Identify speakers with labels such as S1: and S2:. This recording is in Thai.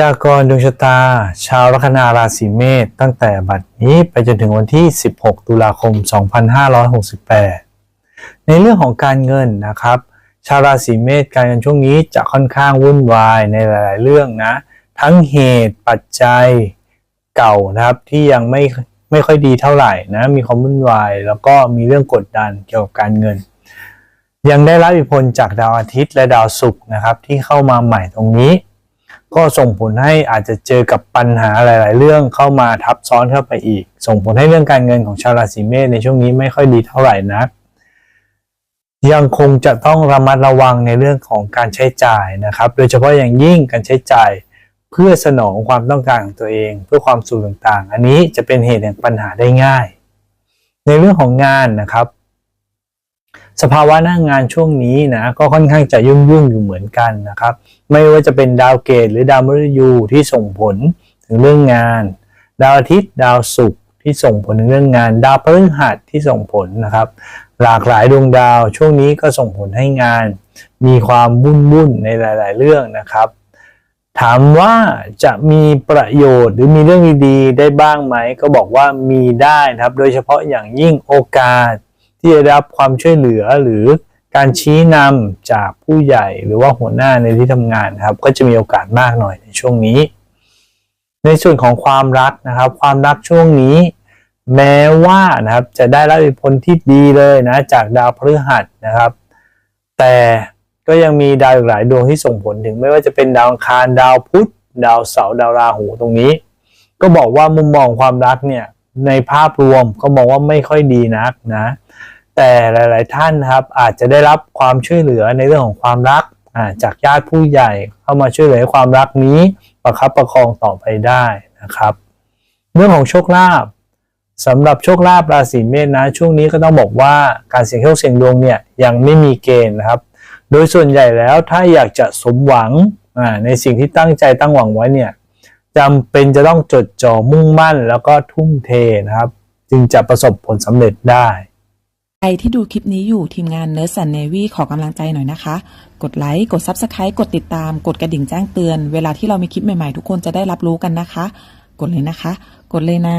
S1: ยากรณ์ดวงชะตา ชาวลัคนาราศีเมษตั้งแต่บัดนี้ไปจนถึงวันที่ 16 ตุลาคม 2568 ในเรื่องของการเงินนะครับ ชาวราศีเมษการเงินช่วงนี้จะค่อนข้างวุ่นวายในหลาย ๆ เรื่องนะ ทั้งเหตุปัจจัยเก่านะครับที่ยังไม่ไม่ค่อยดีเท่าไหร่นะ มีความวุ่นวาย แล้วก็มีเรื่องกดดันเกี่ยวกับการเงิน ยังได้รับอิทธิพลจากดาวอาทิตย์และดาวศุกร์นะครับที่เข้ามาใหม่ตรงนี้ ก็ส่งผลให้อาจจะเจอกับปัญหาหลาย ๆ เรื่องเข้ามาทับซ้อนเข้าไปอีก ส่งผลให้เรื่องการเงินของชาวราศีเมษในช่วงนี้ไม่ค่อยดีเท่าไหร่นัก ยังคงจะต้องระมัดระวังในเรื่องของการใช้จ่ายนะครับ โดยเฉพาะอย่างยิ่งการใช้จ่าย เพื่อสนองความต้องการของตัวเอง เพื่อความสุขต่าง ๆ อันนี้จะเป็นเหตุแห่งปัญหาได้ง่าย ในเรื่องของงานนะครับ สภาวะหน้างงานช่วงนี้นะก็ค่อนข้างจะยุ่งยุ่งอยู่เหมือนกันนะครับ ไม่ว่าจะเป็นดาวเกตหรือดาวมฤตยูที่ส่งผลถึงเรื่องงาน ดาวอาทิตย์ ดาวศุกร์ที่ส่งผลถึงเรื่องงาน ดาวพฤหัสที่ส่งผลนะครับ หลากหลายดวงดาวช่วงนี้ก็ส่งผลให้งาน มีความวุ่นวุ่นในหลาย ๆ เรื่องนะครับ ถามว่าจะมีประโยชน์หรือมีเรื่องดีๆได้บ้างไหม ก็บอกว่ามีได้นะครับ โดยเฉพาะอย่างยิ่งโอกาส ที่จะได้รับความช่วยเหลือหรือการชี้นำจากผู้ใหญ่หรือว่าหัวหน้าในที่ทำงานนะครับ ก็จะมีโอกาสมากหน่อยในช่วงนี้ ในส่วนของความรักนะครับ ความรักช่วงนี้ แม้ว่านะครับจะได้รับอิทธิพลที่ดีเลยนะจากดาวพฤหัสนะครับ แต่ก็ยังมีดาวอีกหลายดวงที่ส่งผลถึงไม่ว่าจะเป็นดาวอังคารดาวพุธดาวเสาร์ดาวราหูตรงนี้ ก็บอกว่ามุมมองความรักเนี่ยในภาพรวมก็มองว่าไม่ค่อยดีนักนะ แต่หลาย ๆ ท่านนะครับอาจจะได้รับความช่วยเหลือในเรื่องของความรักจากญาติผู้ใหญ่เข้ามาช่วยเหลือความรักนี้ประคับประคองต่อไปได้นะครับ เรื่องของโชคลาภสำหรับโชคลาภราศีเมษนะช่วงนี้ก็ต้องบอกว่าการเสี่ยงโชคเสี่ยงดวงเนี่ยยังไม่มีเกณฑ์นะครับ โดยส่วนใหญ่แล้วถ้าอยากจะสมหวังในสิ่งที่ตั้งใจตั้งหวังไว้เนี่ยจำเป็นจะต้องจดจ่อมุ่งมั่นแล้วก็ทุ่มเทนะครับ จึงจะประสบผลสำเร็จได้
S2: ใครที่ดูคลิปนี้อยู่ทีมงาน Nurse and Navy ขอกำลังใจหน่อยนะคะ กดไลค์ กด Subscribe กดติดตาม กดกระดิ่งแจ้งเตือน เวลาที่เรามีคลิปใหม่ๆ ทุกคนจะได้รับรู้กันนะคะ กดเลยนะคะ กดเลยนะ